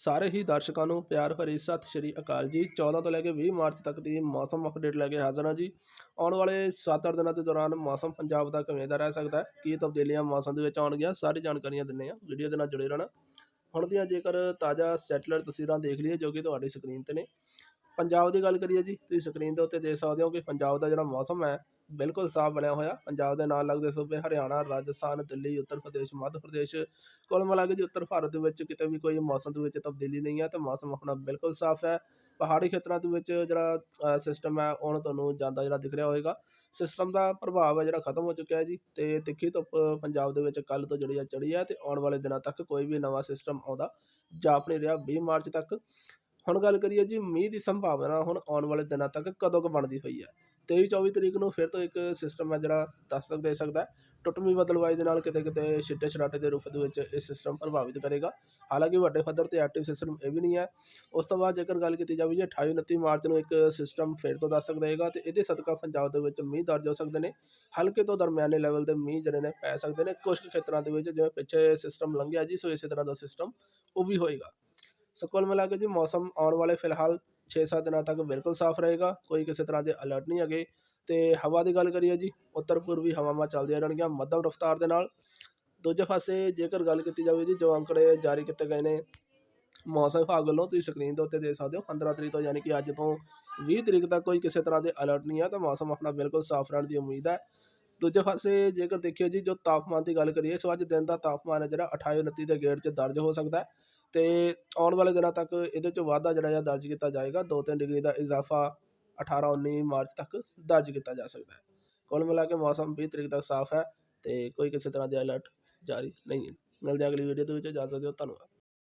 ਸਾਰੇ ਹੀ ਦਰਸ਼ਕਾਂ ਨੂੰ ਪਿਆਰ ਭਰੀ ਸਤਿ ਸ਼੍ਰੀ ਅਕਾਲ ਜੀ। 14 ਤੋਂ ਲੈ ਕੇ 20 ਮਾਰਚ ਤੱਕ ਦੀ ਮੌਸਮ ਅਪਡੇਟ ਲੈ ਕੇ ਹਾਜ਼ਰ ਹਾਂ ਜੀ। ਆਉਣ ਵਾਲੇ 7-8 ਦਿਨਾਂ ਦੇ ਦੌਰਾਨ ਮੌਸਮ ਪੰਜਾਬ ਦਾ ਕਿਵੇਂ ਦਾ ਰਹਿ ਸਕਦਾ ਹੈ? ਕੀ ਤਬਦੀਲੀਆਂ ਮੌਸਮ ਦੇ ਵਿੱਚ ਆਉਣਗੀਆਂ? ਸਾਰੀ ਜਾਣਕਾਰੀਆਂ ਦਿੰਨੇ ਆ ਵੀਡੀਓ ਦੇ ਨਾਲ ਜੁੜੇ ਰਹਿਣਾ। ਹੁਣ ਦੀਆਂ ਜੇਕਰ ਤਾਜ਼ਾ ਸੈਟਲਾਈਟ ਤਸਵੀਰਾਂ ਦੇਖ ਲਈਏ ਜੋ ਕਿ ਤੁਹਾਡੀ ਸਕਰੀਨ ਤੇ ਨੇ। ਪੰਜਾਬ ਦੀ ਗੱਲ ਕਰੀਏ ਜੀ, ਤੁਸੀਂ ਸਕਰੀਨ ਦੇ ਉੱਤੇ ਦੇਖ ਸਕਦੇ ਹੋ ਕਿ ਪੰਜਾਬ ਦਾ ਜਿਹੜਾ ਮੌਸਮ ਹੈ ਬਿਲਕੁਲ ਸਾਫ਼ ਬਣਿਆ ਹੋਇਆ। ਪੰਜਾਬ ਦੇ ਨਾਲ ਲੱਗਦੇ ਸੂਬੇ ਹਰਿਆਣਾ, ਰਾਜਸਥਾਨ, ਦਿੱਲੀ, ਉੱਤਰ ਪ੍ਰਦੇਸ਼, ਮੱਧ ਪ੍ਰਦੇਸ਼ ਕੁੱਲ ਮਿਲਾ ਕੇ ਜੀ ਉੱਤਰ ਭਾਰਤ ਦੇ ਵਿੱਚ ਕਿਤੇ ਵੀ ਕੋਈ ਮੌਸਮ ਦੇ ਵਿੱਚ ਤਬਦੀਲੀ ਨਹੀਂ ਹੈ, ਤੇ ਮੌਸਮ ਆਪਣਾ ਬਿਲਕੁਲ ਸਾਫ਼ ਹੈ। ਪਹਾੜੀ ਖੇਤਰਾਂ ਦੇ ਵਿੱਚ ਜਿਹੜਾ ਸਿਸਟਮ ਹੈ, ਉਹ ਤੁਹਾਨੂੰ ਜਾਂਦਾ ਜਿਹੜਾ ਦਿਖ ਰਿਹਾ ਹੋਵੇਗਾ। ਸਿਸਟਮ ਦਾ ਪ੍ਰਭਾਵ ਹੈ ਜਿਹੜਾ ਖਤਮ ਹੋ ਚੁੱਕਿਆ ਹੈ ਜੀ, ਤੇ ਤਿੱਖੀ ਧੁੱਪ ਪੰਜਾਬ ਦੇ ਵਿੱਚ ਕੱਲ ਤੋਂ ਜਿਹੜੀ ਆ ਚੜੀ ਹੈ, ਤੇ ਆਉਣ ਵਾਲੇ ਦਿਨਾਂ ਤੱਕ ਕੋਈ ਵੀ ਨਵਾਂ ਸਿਸਟਮ ਆਉਂਦਾ ਜਾਪ ਨਹੀਂ ਰਿਹਾ 20 ਮਾਰਚ ਤੱਕ। ਹੁਣ ਗੱਲ ਕਰੀਏ ਜੀ, ਮੀਂਹ ਦੀ ਸੰਭਾਵਨਾ ਹੁਣ ਆਉਣ ਵਾਲੇ ਦਿਨਾਂ ਤੱਕ ਕਦੋਂ ਕੁ ਬਣਦੀ ਹੋਈ ਹੈ? 23 24 ਤਰੀਕ ਨੂੰ ਫਿਰ ਤੋਂ ਇੱਕ ਸਿਸਟਮ ਹੈ ਜਿਹੜਾ ਦਸਤਕ ਦੇ ਸਕਦਾ ਟੁੱਟਵੀਂ ਬਦਲਵਾਈ ਦੇ ਨਾਲ ਕਿਤੇ ਕਿਤੇ ਛਿੱਟੇ ਛਰਾਟੇ ਦੇ ਰੂਪ ਦੇ ਵਿੱਚ ਇਹ ਸਿਸਟਮ ਪ੍ਰਭਾਵਿਤ ਕਰੇਗਾ। ਹਾਲਾਂਕਿ ਵੱਡੇ ਪੱਧਰ ਤੇ ਐਕਟਿਵ ਸਿਸਟਮ ਇਹ ਵੀ ਨਹੀਂ ਹੈ। ਉਸ ਤੋਂ ਬਾਅਦ ਜੇਕਰ ਗੱਲ ਕੀਤੀ ਜਾਵੇ ਜੇ 28 29 ਮਾਰਚ ਨੂੰ ਇੱਕ ਸਿਸਟਮ ਫਿਰ ਤੋਂ ਦਸਤਕ ਦੇਗਾ ਤੇ ਇਹਦੇ ਸਦਕਾ ਪੰਜਾਬ ਦੇ ਵਿੱਚ ਮੀਂਹ ਦਰਜ ਹੋ ਸਕਦੇ ਨੇ। ਹਲਕੇ ਤੋਂ ਦਰਮਿਆਨੇ ਲੈਵਲ ਦੇ ਮੀਂਹ ਜਿਹੜੇ ਨੇ ਪੈ ਸਕਦੇ ਨੇ। ਕੁਝ ਕੁ ਖੇਤਰਾਂ ਦੇ ਵਿੱਚ ਜਿਵੇਂ ਪਿੱਛੇ ਸਿਸਟਮ ਲੰਘਿਆ ਜੀ, ਸੋ ਇਸੇ ਤਰ੍ਹਾਂ ਦਾ ਸਿਸਟਮ ਉਹ ਵੀ ਹੋਏਗਾ। ਸੋ ਕੁੱਲ ਮਿਲਾ ਕੇ ਜੀ ਮੌਸਮ ਆਉਣ ਵਾਲੇ ਫਿਲਹਾਲ 6-7 ਦਿਨਾਂ ਤੱਕ ਬਿਲਕੁਲ ਸਾਫ਼ ਰਹੇਗਾ, ਕੋਈ ਕਿਸੇ ਤਰ੍ਹਾਂ ਦੇ ਅਲਰਟ ਨਹੀਂ ਹੈਗੇ। ਤੇ ਹਵਾ ਦੀ ਗੱਲ ਕਰੀਏ ਜੀ ਉੱਤਰ ਪੂਰਬੀ ਹਵਾਵਾਂ ਚੱਲਦੀਆਂ ਰਹਿਣਗੀਆਂ ਮੱਧਮ ਰਫ਼ਤਾਰ ਦੇ ਨਾਲ। ਦੂਜੇ ਪਾਸੇ ਜੇਕਰ ਗੱਲ ਕੀਤੀ ਜਾਵੇ ਜੀ, ਜੋ ਅੰਕੜੇ ਜਾਰੀ ਕੀਤੇ ਗਏ ਨੇ, ਮੌਸਮ ਵਿਭਾਗ ਵੱਲੋਂ ਤੁਸੀਂ ਸਕਰੀਨ ਦੇ ਉੱਤੇ ਦੇਖ ਸਕਦੇ ਹੋ 15 ਤਰੀਕ ਤੋਂ ਯਾਨੀ ਕਿ ਅੱਜ ਤੋਂ 20 ਤਰੀਕ ਤੱਕ ਕੋਈ ਕਿਸੇ ਤਰ੍ਹਾਂ ਦੇ ਅਲਰਟ ਨਹੀਂ ਹੈ, ਤਾਂ ਮੌਸਮ ਆਪਣਾ ਬਿਲਕੁਲ ਸਾਫ਼ ਰਹਿਣ ਦੀ ਉਮੀਦ ਹੈ। ਦੂਜੇ ਪਾਸੇ ਜੇਕਰ ਦੇਖੀਏ ਜੀ, ਜੋ ਤਾਪਮਾਨ ਦੀ ਗੱਲ ਕਰੀਏ, ਸੋ ਅੱਜ ਦਿਨ ਦਾ ਤਾਪਮਾਨ ਹੈ ਜਿਹੜਾ 28 29 ਦੇ ਗੇੜ 'ਚ ਦਰਜ ਹੋ ਸਕਦਾ ਹੈ। ਅਤੇ ਆਉਣ ਵਾਲੇ ਦਿਨਾਂ ਤੱਕ ਇਹਦੇ 'ਚ ਵਾਧਾ ਜਿਹੜਾ ਆ ਦਰਜ ਕੀਤਾ ਜਾਏਗਾ 2-3 ਡਿਗਰੀ ਦਾ ਇਜ਼ਾਫਾ 18-19 ਮਾਰਚ ਤੱਕ ਦਰਜ ਕੀਤਾ ਜਾ ਸਕਦਾ ਹੈ। ਕੁੱਲ ਮਿਲਾ ਕੇ ਮੌਸਮ ਵੀਹ ਤਰੀਕ ਤੱਕ ਸਾਫ਼ ਹੈ ਅਤੇ ਕੋਈ ਕਿਸੇ ਤਰ੍ਹਾਂ ਦੇ ਅਲਰਟ ਜਾਰੀ ਨਹੀਂ ਹੈ। ਮਿਲਦੇ ਹਾਂ ਅਗਲੀ ਵੀਡੀਓ ਦੇ ਵਿੱਚ ਇਜਾਜ਼ਤ ਦਿਓ, ਧੰਨਵਾਦ।